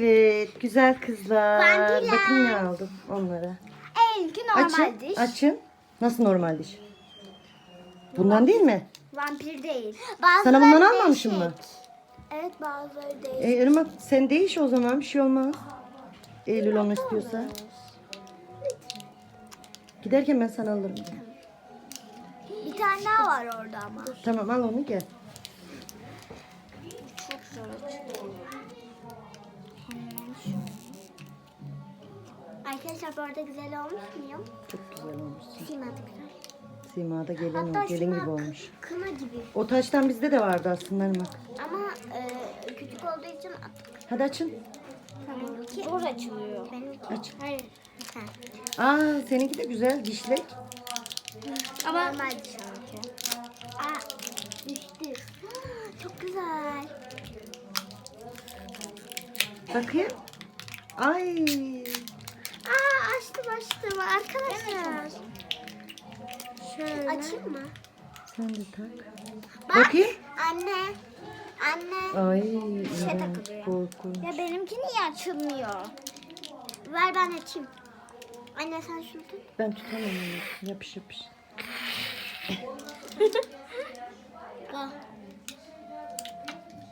Evet güzel kızlar. Vampirler. Bakın ne aldım onlara. Elki normal Açın. diş. Açın. Nasıl normal diş? Bundan değil mi? Vampir değil. Sana bundan almamışım mı? Evet bazıları değil. E, Irmak sen değiş o zaman bir şey olmaz. Eylül onu istiyorsa. Giderken ben sana alırım. Bir tane daha var orada ama. Tamam al onu gel. Çok zor açılıyor. Hemen şu. Arkadaşlar bu arada güzel olmuş muyum? Çok güzel olmuş. Sima da güzel. Sima'da gelin, Hatta gelin Sima gibi olmuş. kına gibi. O taştan bizde de vardı aslında Irmak. Ama e, küçük olduğu için attık. Hadi açın. Benimki zor açılıyor. Benimki. Aç. Hayır. Ha. Aa seninki de güzel dişlek. Ama normal sanki. Aa düştü. Çok güzel. Bakayım. Ay. Aa açtım açtım arkadaşlar. Şöyle. Açayım mı? Sen de tak. Bak. Bakayım. Anne. Anne. Ay. şey iğrenç, takılıyor. korkunç. Ya benimki niye açılmıyor? Ver ben açayım. Anne sen şunu tut. Ben tutamam onu. Yapış yapış.